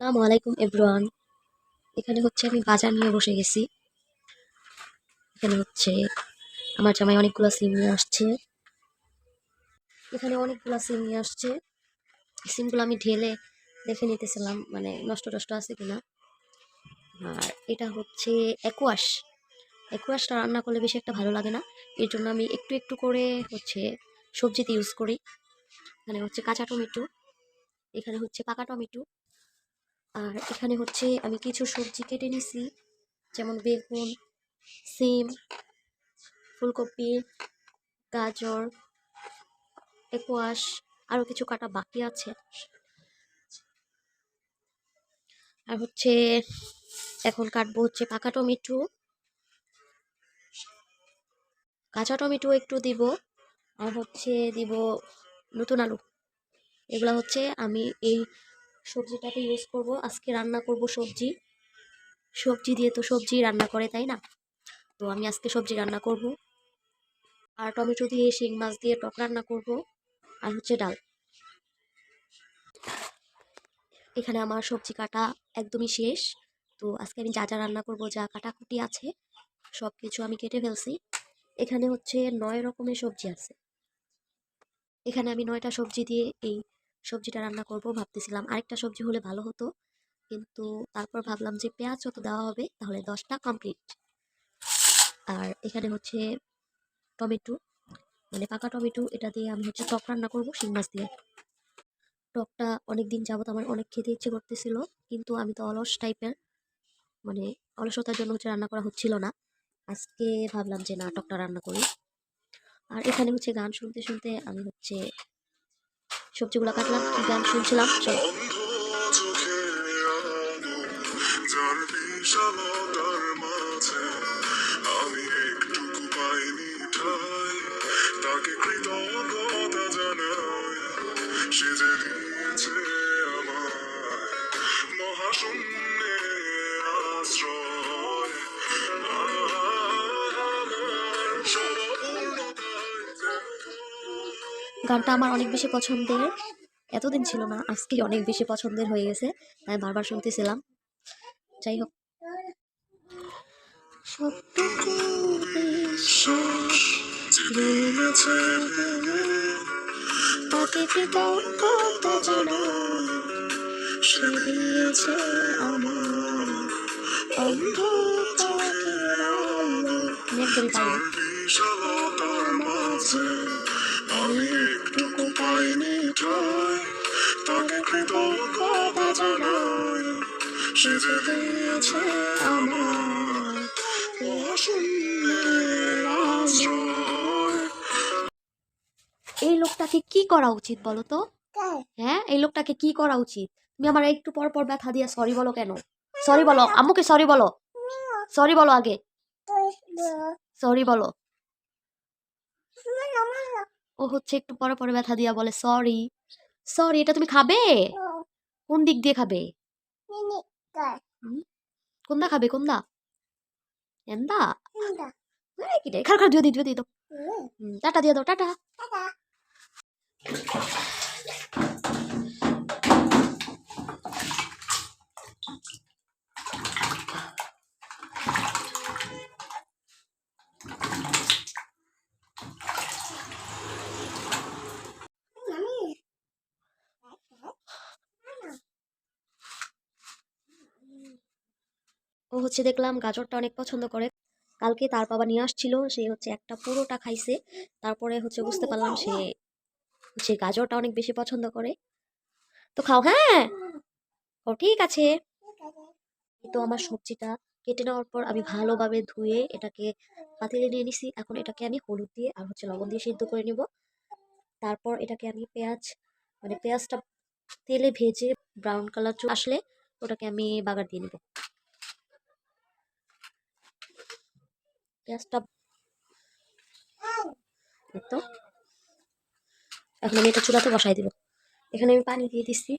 আসসালামু আলাইকুম, এভরিওয়ান। এখানে হচ্ছে আমি বাজার নিয়ে বসে গেছি। এখানে হচ্ছে আমার জামাই অনেকগুলো সিম নিয়ে আসছে। এখানে অনেকগুলো সিম নিয়ে আসছে। সিমগুলো আমি ঢেলে দেখে নিতেছিলাম মানে নষ্ট টষ্ট আছে কিনা। আর এটা হচ্ছে একুয়াশ। একুয়াশটা রান্না করলে বেশি একটা ভালো লাগে না। এর জন্য আমি একটু একটু করে হচ্ছে সবজিতে ইউজ করি। এখানে হচ্ছে কাঁচা টমেটো, এখানে হচ্ছে পাকা টমেটো আর এখানে হচ্ছে আমি কিছু সবজি কেটে নিছি, যেমন বেগুন, সিম, ফুলকপি, গাজর, একুয়াশ আরও কিছু কাটা বাকি আছে। আর হচ্ছে এখন কাটবো হচ্ছে পাকা টমেটো। কাঁচা টমেটো একটু দিব, আর হচ্ছে দিব নতুন আলু। এগুলা হচ্ছে আমি এই সবজিটাকে ইউজ করব। আজকে রান্না করব সবজি। সবজি দিয়ে তো সবজি রান্না করে, তাই না? তো আমি আজকে সবজি রান্না করব। আর টমেটো দিয়ে শিং মাছ দিয়ে টক রান্না করব। আর হচ্ছে ডাল। এখানে আমার সবজি কাটা একদমই শেষ। তো আজকে আমি যা যা রান্না করব, যা কাটাকুটি আছে সব কিছু আমি কেটে ফেলছি। এখানে হচ্ছে নয় রকমের সবজি আছে। এখানে আমি নয়টা সবজি দিয়ে এই সবজিটা রান্না করব ভাবতেছিলাম। আরেকটা সবজি হলে ভালো হতো। কিন্তু তারপর ভাবলাম যে পেঁয়াজ যত দেওয়া হবে তাহলে দশটা কমপ্লিট আর এখানে হচ্ছে টমেটো। মানে পাকা টমেটো, এটা দিয়ে আমি হচ্ছে টক রান্না করব, শিং মাছ দিয়ে। টকটা অনেক দিন যাবত আমার অনেক খেতে ইচ্ছে করতেছিল, কিন্তু আমি তো অলস টাইপের মানে অলসতার জন্য হচ্ছে রান্না করা হচ্ছিল না। আজকে ভাবলাম যে না, টকটা রান্না করি। আর এখানে হচ্ছে গান শুনতে শুনতে আমি হচ্ছে সবজিগুলো কাটলাম কি গান শুনছিলাম? চলো। যার গানটা আমার অনেক বেশি পছন্দের। এতদিন ছিল না আজকে অনেক বেশি পছন্দের হয়ে গেছে তাই বারবার শুনতেছিলাম। যাই হোক। সবটুকু বিশ্বাস তাকে কৃতজ্ঞতা জানাই সে দিয়েছে আমার অন্ধ চোখের আলো। আমি একদমই পারি মাঝে আমি পাইনি ঠাই তাকে কৃতজ্ঞতা জানাই সে যে দিয়েছে আমার অশূন্যের আশ্রয়। এই লোকটাকে কি করা উচিত বলো তো? হ্যাঁ এই লোকটাকে কি করা উচিত? তুমি আমার একটু পর পর ব্যথা দিয়ে সরি বলো কেন? সরি বলো আম্মুকে সরি বলো। সরি বলো আগে। সরি বলো। ও হচ্ছে একটু পরে পরে ব্যথা দিয়া বলে সরি সরি এটা তুমি খাবে? কোন দিক দিয়ে খাবে? কোনদা খাবে কোনদা? এন্দা? খার খার দিয়ে দিও দিয়ে দাও টাটা দিয়ে দাও টাটা। ও হচ্ছে দেখলাম গাজরটা অনেক পছন্দ করে। কালকে তার বাবা নিয়ে আসছিল, সে হচ্ছে একটা পুরোটা খাইছে। তারপরে হচ্ছে বুঝতে পারলাম সে সে গাজরটা অনেক বেশি পছন্দ করে। তো খাও হ্যাঁ? ও ঠিক আছে। তো আমার সবজিটা কেটে নেওয়ার পর আমি ভালোভাবে ধুয়ে এটাকে পাতিলে নিয়ে নিছি। এখন এটাকে আমি হলুদ দিয়ে আর হচ্ছে লবণ দিয়ে সিদ্ধ করে নিব। তারপর এটাকে আমি পেঁয়াজ মানে পেঁয়াজটা তেলে ভেজে ব্রাউন কালার আসলে ওটাকে আমি বাগার দিয়ে নিব। পেঁয়াজটা তো। এখন আমি এটা চুলাতে বসাই দিব। এখানে আমি পানি দিয়ে দিচ্ছি